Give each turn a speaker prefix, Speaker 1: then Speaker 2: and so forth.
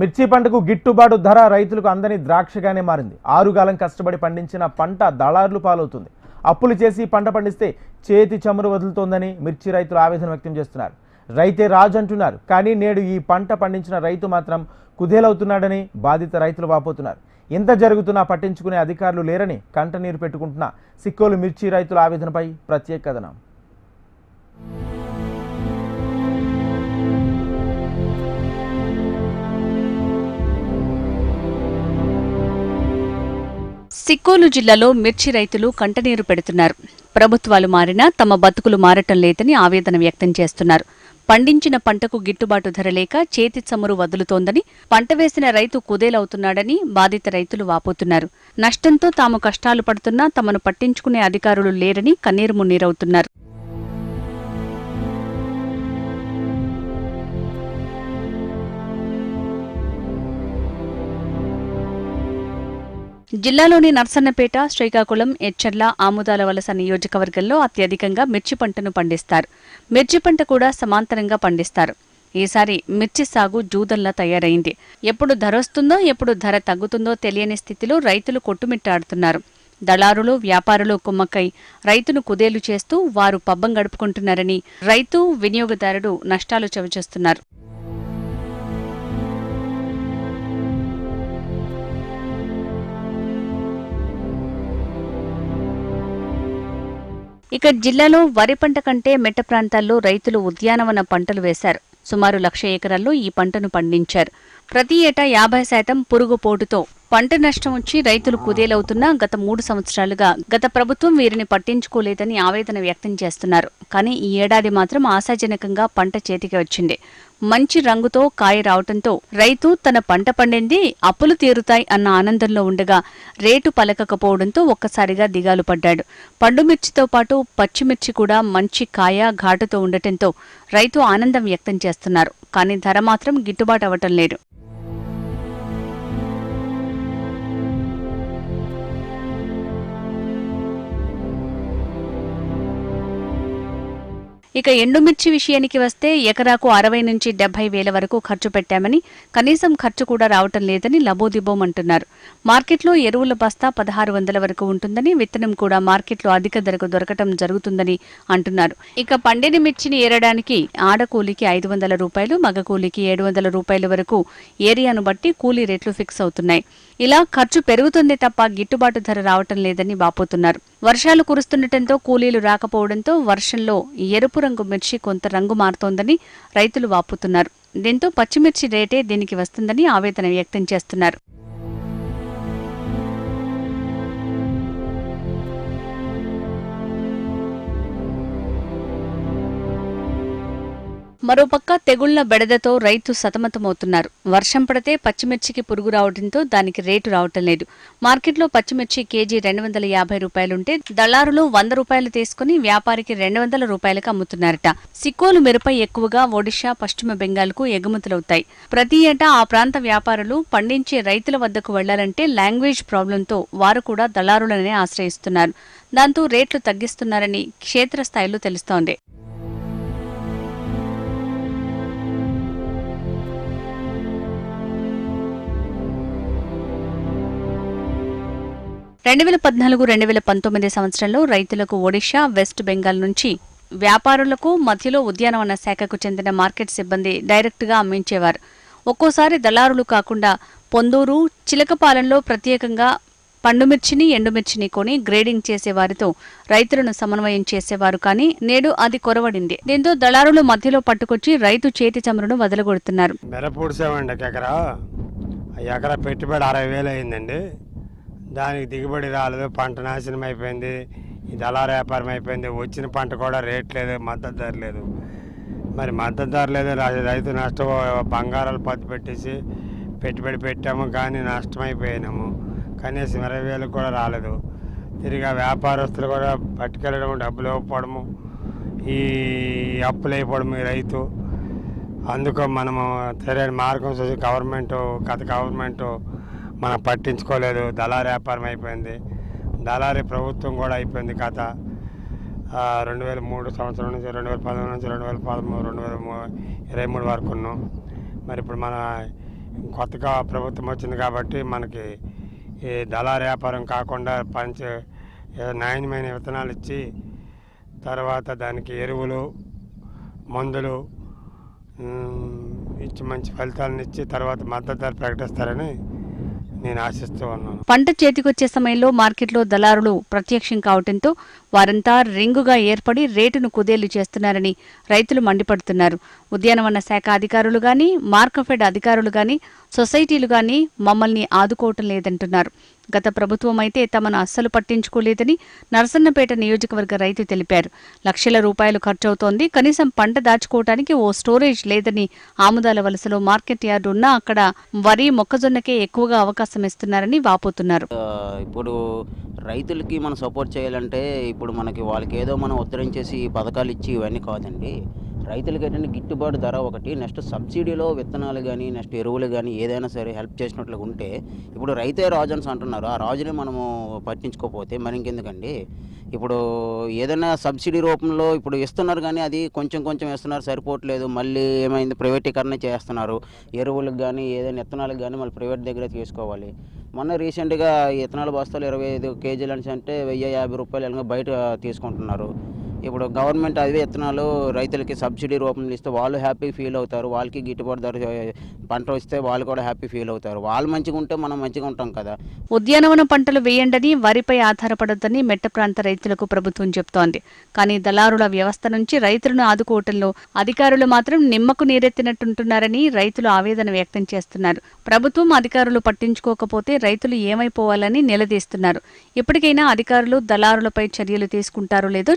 Speaker 1: మిర్చి పంటకు గిట్టుబాటు ధర రైతులకు అందని ద్రాక్షగానే మారింది. ఆరుగాలం కష్టపడి పండించిన పంట దళారులు పాలవుతుంది. అప్పులు చేసి పంట పండిస్తే చేతి చమురు వదులుతోందని మిర్చి రైతులు ఆవేదన వ్యక్తం చేస్తున్నారు. రైతే రాజు అంటున్నారు కానీ నేడు ఈ పంట పండించిన రైతు మాత్రం కుదేలవుతున్నాడని బాధిత రైతులు వాపోతున్నారు. ఎంత జరుగుతున్నా పట్టించుకునే అధికారులు లేరని కంటనీరు పెట్టుకుంటున్న సిక్కోలు మిర్చి రైతుల ఆవేదనపై ప్రత్యేక కథనం.
Speaker 2: సిక్కోలు జిల్లాలో మిర్చి రైతులు కంటనీరు పెడుతున్నారు. ప్రభుత్వాలు మారినా తమ బతుకులు మారటం లేదని ఆవేదన వ్యక్తం చేస్తున్నారు. పండించిన పంటకు గిట్టుబాటు ధర లేక చేతి చమురు వదులుతోందని పంట వేసిన రైతు కుదేలవుతున్నాడని బాధిత రైతులు వాపోతున్నారు. నష్టంతో తాము కష్టాలు పడుతున్నా తమను పట్టించుకునే అధికారులు లేరని కన్నీరు మున్నీరవుతున్నారు. జిల్లాలోని నర్సన్నపేట శ్రీకాకుళం ఎచ్చర్ల ఆముదాల వలస నియోజకవర్గంలో అత్యధికంగా మిర్చి పంటను పండిస్తారు. మిర్చి పంట కూడా సమాంతరంగా పండిస్తారు. ఈసారి మిర్చి సాగు జూదల్లా తయారైంది. ఎప్పుడు ధర వస్తుందో ఎప్పుడు ధర తగ్గుతుందో తెలియని స్థితిలో రైతులు కొట్టుమిట్టాడుతున్నారు. దళారులు వ్యాపారులు కుమ్మక్కై రైతును కుదేలు చేస్తూ వారు పబ్బం గడుపుకుంటున్నారని రైతు వినియోగదారుడు నష్టాలు చవిచూస్తున్నారు. ఇక జిల్లాలో వరి పంట కంటే మెట్ట ప్రాంతాల్లో రైతులు ఉద్యానవన పంటలు వేశారు. సుమారు లక్ష ఎకరాల్లో ఈ పంటను పండించారు. ప్రతి ఏటా యాభై శాతం పురుగు పోటుతో పంట నష్టం వచ్చి రైతులు కుదేలవుతున్నా గత మూడు సంవత్సరాలుగా గత ప్రభుత్వం వీరిని పట్టించుకోలేదని ఆవేదన వ్యక్తం చేస్తున్నారు. కానీ ఈ ఏడాది మాత్రం ఆశాజనకంగా పంట చేతికి వచ్చింది. మంచి రంగుతో కాయ రావటంతో రైతు తన పంట పండింది అప్పులు తీరుతాయి అన్న ఆనందంలో ఉండగా రేటు పలకకపోవడంతో ఒక్కసారిగా దిగాలు పడ్డాడు. పండుమిర్చితో పాటు పచ్చిమిర్చి కూడా మంచి కాయ ఘాటుతో ఉండటంతో రైతు ఆనందం వ్యక్తం చేస్తున్నారు. కానీ ధర మాత్రం గిట్టుబాటు అవ్వటం లేదు. ఇక ఎండుమిర్చి విషయానికి వస్తే ఎకరాకు అరవై నుంచి డెబ్బై వేల వరకు ఖర్చు పెట్టామని కనీసం ఖర్చు కూడా రావటం లేదని లబోదిబోం అంటున్నారు. మార్కెట్లో ఎరువుల బస్తా పదహారు వందల వరకు ఉంటుందని విత్తనం కూడా మార్కెట్లో అధిక ధరకు దొరకటం జరుగుతుందని అంటున్నారు. ఇక పండిన మిర్చిని ఏరడానికి ఆడకూలికి ఐదు వందల రూపాయలు మగకూలికి ఏడు వందల రూపాయల వరకు ఏరియాను బట్టి కూలీ రేట్లు ఫిక్స్ అవుతున్నాయి. ఇలా ఖర్చు పెరుగుతుంది తప్ప గిట్టుబాటు ధర రావటం లేదని వాపోతున్నారు. వర్షాలు కురుస్తుండటంతో కూలీలు రాకపోవడంతో వర్షంలో ఎరుపు రంగు మిర్చి కొంత రంగు మారుతోందని రైతులు వాపుతున్నారు. దీంతో పచ్చిమిర్చి రేటే దీనికి వస్తుందని ఆవేదన వ్యక్తం చేస్తున్నారు. మరోపక్క తెగుళ్ళ బెడదతో రైతు సతమతమవుతున్నారు. వర్షం పడితే పచ్చిమిర్చికి పురుగు రావడంతో దానికి రేటు రావటం లేదు. మార్కెట్లో పచ్చిమిర్చి కేజీ రెండు వందల యాభై రూపాయలుంటే దళారులు వంద రూపాయలు తీసుకుని వ్యాపారికి రెండు వందల రూపాయలకు అమ్ముతున్నారట. సిక్కోలు మిరపై ఎక్కువగా ఒడిషా పశ్చిమ బెంగాల్కు ఎగుమతులవుతాయి. ప్రతి ఏటా ఆ ప్రాంత వ్యాపారులు పండించే రైతుల వద్దకు వెళ్ళాలంటే లాంగ్వేజ్ ప్రాబ్లంతో వారు కూడా దళారులనే ఆశ్రయిస్తున్నారు. దాంతో రేట్లు తగ్గిస్తున్నారని క్షేత్రస్థాయిలో తెలుస్తోంది. రెండు వేల పద్నాలుగు రెండు వేల పంతొమ్మిది సంవత్సరంలో రైతులకు ఒడిషా వెస్ట్ బెంగాల్ నుంచి వ్యాపారులకు మధ్యలో ఉద్యానవన శాఖకు చెందిన మార్కెట్ సిబ్బంది డైరెక్ట్గా అమ్మించేవారు. ఒక్కోసారి దళారులు కాకుండా పొందూరు చిలకపాలెంలో ప్రత్యేకంగా పండుమిర్చిని ఎండుమిర్చిని కొని గ్రేడింగ్ చేసేవారితో రైతులను సమన్వయం చేసేవారు. కానీ నేడు అది కొరవడింది. దీంతో దళారులు మధ్యలో పట్టుకొచ్చి రైతు చేతి చమురును వదలగొడుతున్నారు.
Speaker 3: ఎకరా పెట్టుబడి అరవై వేలు అయిందండి. దానికి దిగుబడి రాలేదు పంట నాశనం అయిపోయింది ఈ దళార వ్యాపారం అయిపోయింది వచ్చిన పంట కూడా రేట్ లేదు మద్దతు ధర లేదు. మరి మద్దతు ధర లేదు రైతు నష్టం బంగారాలు పత్తి పెట్టేసి పెట్టుబడి పెట్టాము కానీ నష్టమైపోయినాము కనీసం ఇరవై వేలకు కూడా రాలేదు. తిరిగి ఆ వ్యాపారస్తులు కూడా పట్టుకెళ్ళడం డబ్బులు ఇవ్వకపోవడము ఈ అప్పులు అయిపోవడము రైతు. అందుకు మనము సరైన మార్గం చూసి గవర్నమెంట్ గత గవర్నమెంట్ మనం పట్టించుకోలేదు. దళారి వ్యాపారం అయిపోయింది. దళారి ప్రభుత్వం కూడా అయిపోయింది కథ. రెండు వేల మూడు సంవత్సరం నుంచి రెండు వేల పదమూడు నుంచి రెండు వేల పదమూడు రెండు వేల ఇరవై మూడు వరకు ఉన్నాం. మరి ఇప్పుడు మన కొత్తగా ప్రభుత్వం వచ్చింది కాబట్టి మనకి ఈ దళారు వ్యాపారం కాకుండా పంచ నాణ్యమైన విత్తనాలు ఇచ్చి తర్వాత దానికి ఎరువులు మందులు ఇచ్చి మంచి ఫలితాలను ఇచ్చి తర్వాత మద్దతు ధర ప్రకటిస్తారని నేను ఆశిస్తూ ఉన్నాను
Speaker 2: పంట చేతికొచ్చే సమయంలో మార్కెట్లో దళారులు ప్రత్యక్షం కావడంతో వారంతా రింగుగా ఏర్పడి రేటును కుదేలు చేస్తున్నారని రైతులు మండిపడుతున్నారు. ఉద్యానవన శాఖ అధికారులు గాని మార్కఫెడ్ అధికారులు గాని సొసైటీలు గాని మమ్మల్ని ఆదుకోవటం లేదంటున్నారు. గత ప్రభుత్వం అయితే తమను అస్సలు పట్టించుకోలేదని నరసన్నపేట నియోజకవర్గ రైతు తెలిపారు. లక్షల రూపాయలు ఖర్చవుతోంది. కనీసం పంట దాచుకోవటానికి ఓ స్టోరేజ్ లేదని ఆముదాల వలసలో మార్కెట్ యార్డు ఉన్నా అక్కడ వరి మొక్కజొన్నకే ఎక్కువగా అవకాశం ఇస్తున్నారని వాపోతున్నారు.
Speaker 4: ఇప్పుడు రైతులకి మనం సపోర్ట్ చేయాలంటే ఇప్పుడు మనకి వాళ్ళకి ఏదో మనం ఉత్తరించేసి పథకాలు ఇచ్చి ఇవన్నీ కాదండి. రైతులకి ఏంటంటే గిట్టుబాటు ధర ఒకటి నెక్స్ట్ సబ్సిడీలో విత్తనాలు కానీ నెక్స్ట్ ఎరువులు కానీ ఏదైనా సరే హెల్ప్ చేసినట్లుగా ఉంటే ఇప్పుడు రైతే రాజు అంటున్నారు. ఆ రాజుని మనము పట్టించుకోకపోతే మరి ఇంకెందుకండి? ఇప్పుడు ఏదైనా సబ్సిడీ రూపంలో ఇప్పుడు ఇస్తున్నారు కానీ అది కొంచెం కొంచెం ఇస్తున్నారు సరిపోవట్లేదు మళ్ళీ ఏమైంది? ప్రైవేటీకరణ చేస్తున్నారు. ఎరువులకు కానీ ఏదైనా విత్తనాలకు కానీ మళ్ళీ ప్రైవేట్ దగ్గర తీసుకోవాలి. మొన్న రీసెంట్గా ఇథనాల్ బస్తాలు ఇరవై ఐదు కేజీలు అని అంటే వెయ్యి యాభై రూపాయలు ఇలాగ బయట తీసుకుంటున్నారు. ఇప్పుడు గవర్నమెంట్ అదే విత్తనాలు రైతులకి సబ్సిడీ రూపంలో ఇస్తే వాళ్ళు హ్యాపీ ఫీల్ అవుతారు వాళ్ళకి గిట్టుబాటు ధర పంట వస్తే వాళ్ళు కూడా హ్యాపీ ఫీల్ అవుతారు. వాళ్ళు మంచిగా ఉంటే మనం మంచిగా ఉంటాం కదా.
Speaker 2: ఉద్యానవన పంటలు వేయండని వరిపై ఆధారపడొద్దని మెట్ట ప్రాంత రైతులకు ప్రభుత్వం చెప్తోంది. కానీ దళారుల వ్యవస్థ నుంచి రైతులను ఆదుకోవటంలో అధికారులు మాత్రం నిమ్మకు నీరెత్తినట్టుంటున్నారని రైతులు ఆవేదన వ్యక్తం చేస్తున్నారు. ప్రభుత్వం అధికారులు పట్టించుకోకపోతే రైతులు ఏమైపోవాలని నిలదీస్తున్నారు. ఇప్పటికైనా అధికారులు దళారులపై చర్యలు తీసుకుంటారో లేదో